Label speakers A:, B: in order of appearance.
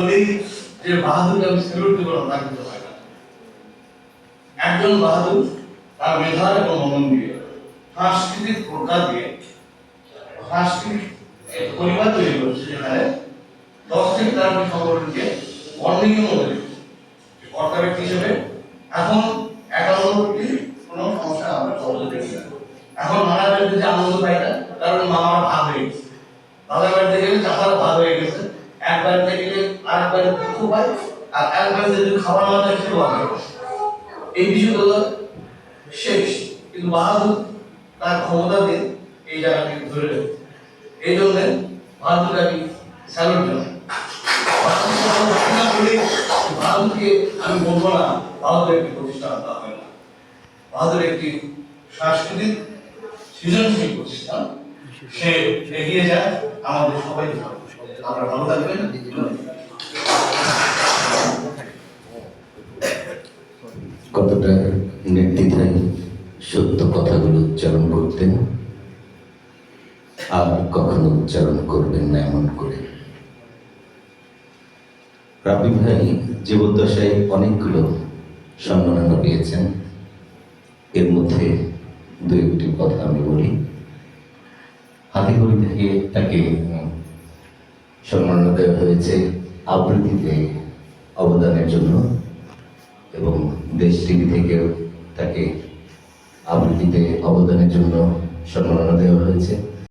A: বলেই যে বাহাদুরকে আমি স্যালুট দেবো না তা কিন্তু হয় না। একজন বাহাদুর তার মেধা এবং মনন দিয়ে, সাংস্কৃতিক প্রকার দিয়ে, সাংস্কৃতিক পরিবার তৈরি করছে যেখানে দশ থেকে তেরোটি সংগঠনকে বর্ণিকের মধ্যে কর্তা ব্যক্তি হিসেবে এখন একান্নটি কোনো সমস্যা আমরা সহজে দেখি না। এখন নানা বাড়িতে যে আনন্দ পাই না, কারণ মামারা ভাগ হয়ে গেছে। দাদার বাড়িতে গেলে চাচারা ভাগ হয়ে গেছে। এক বাড়িতে গেলে আরেক বাড়িতে দুঃখ পায় আর এক বাড়িতে যদি খাবার ভাগ হয়ে গেছে। এই বিষয়গুলো শেষ। কিন্তু বাহাদুর তার ক্ষমতা এই জায়গাটাকে ধরে এই জন্য বাহাদুর আমি স্যালুট জানাই। বাহাদুরকে আমি বলব না বাহাদুর একটি প্রতিষ্ঠান তা না বাহাদুর একটি সাংস্কৃতিক সৃজনশীল প্রতিষ্ঠান। সে এগিয়ে যায় আমাদের সবাই আপনারা ভালো থাকবেন।
B: কতটা নির্দ্বিধায় সত্য কথাগুলো উচ্চারণ করতেন? আর কখনো উচ্চারণ করবেন না এমন করে? রাবি ভাই, জীবদ্দশায় অনেকগুলো সম্মাননা পেয়েছেন। এর মধ্যে দু একটি কথা আমি বলি। হাতিগুড়ি থেকে তাকে সম্মাননা দেওয়া হয়েছে আবৃত্তিতে অবদানের জন্য। এবং দেশ টিভি থেকেও তাকে আবৃত্তিতে অবদানের জন্য সম্মাননা দেওয়া হয়েছে।